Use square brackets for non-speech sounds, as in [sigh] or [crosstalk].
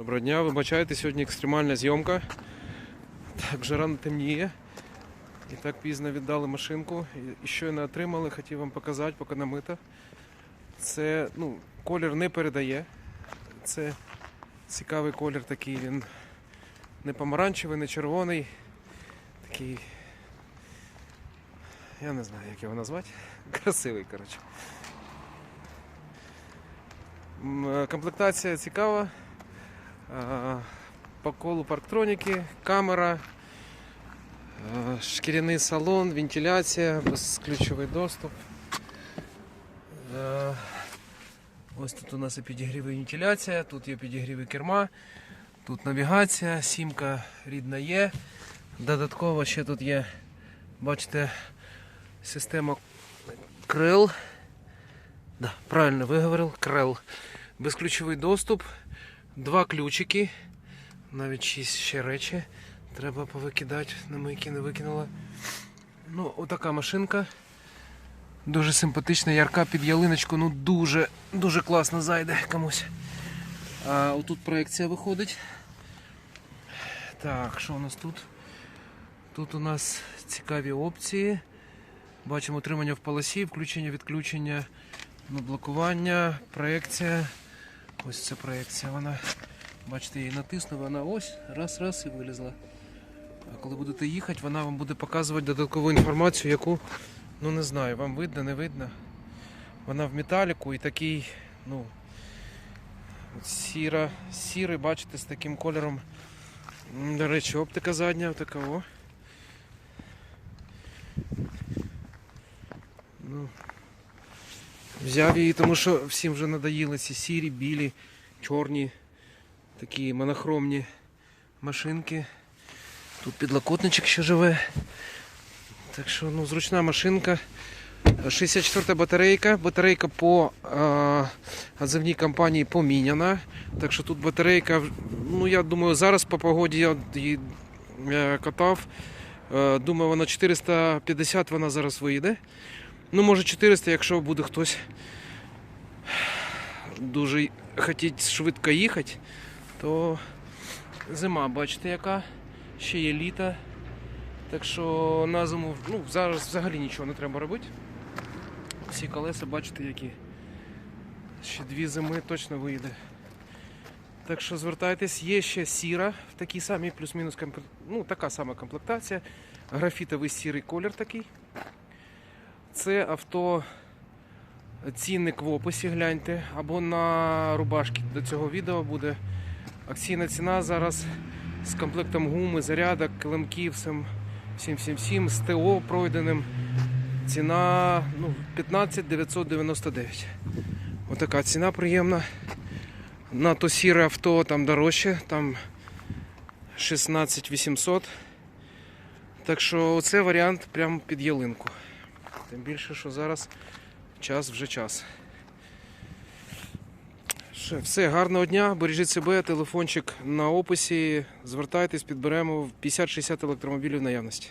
Доброго дня, вибачайте, сьогодні екстремальна зйомка. Так, вже рано темніє. І так пізно віддали машинку. І- І щойно отримали, хотів вам показати, поки намита. Це, ну, колір не передає. Це цікавий колір такий, він не помаранчевий, не червоний. Такий. Я не знаю, як його назвати. [laughs] Красивий, коротше. Е, Комплектація цікава. А, По колу парктроніки, камера, шкіряний салон, вентиляція, безключовий доступ. Е, Ось тут у нас і підігрів вентиляція, тут є підігрів керма, тут навігація, сімка рідна є. Додатково ще тут є, бачите, система крил. Да, правильно виговорив, крил. Безключовий доступ, два ключики, навіть шість ще речі. Треба повикидати, на мийки не викинула. Ну, отака машинка. Дуже симпатична, ярка під ялиночку, ну дуже, дуже класно зайде комусь. А отут проекція виходить. Так, що у нас тут? Тут у нас цікаві опції. Бачимо утримання в полосі, включення, відключення, блокування, проекція. Ось це проекція. Вона, бачите, її натиснула, вона ось, раз, раз і вилізла. А коли будете їхати, вона вам буде показувати додаткову інформацію, яку, ну не знаю, вам видно, не видно. Вона в металіку і такий, ну, сіра, сірий, бачите, з таким кольором. До речі, оптика задня, така о. Ну, взяв її, тому що всім вже надоїли ці сірі, білі, чорні, такі монохромні машинки. Тут підлокотничок ще живе. Так що ну, зручна машинка. 64 батарейка. Батарейка по отзивній компанії поміняна. Так що тут батарейка, ну я думаю, зараз по погоді я її е, катав. Е, думаю, вона 450 вона зараз вийде. Ну, може 400, якщо буде хтось дуже хотіть швидко їхати, то зима, бачите, яка. Ще є літо. Так що на зиму ну, зараз взагалі нічого не треба робити. Всі колеса, бачите, які. Ще дві зими точно вийде. Так що звертайтесь, є ще сіра в такій самій плюс-мінус комп- ну, така сама комплектація. Графітовий сірий колір такий. Це авто цінник в описі, гляньте, або на рубашки до цього відео буде. Акційна ціна зараз з комплектом гуми, зарядок, килимків, всім, всім, всім, всім, з ТО пройденим. Ціна ну, 15 999. Отака ціна приємна. На то сіре авто там дорожче, там 16 800. Так що це варіант прямо під ялинку. Тим більше, що зараз час вже час. Все, гарного дня, бережіть себе, телефончик на описі. Звертайтесь, підберемо 50-60 електромобілів наявності.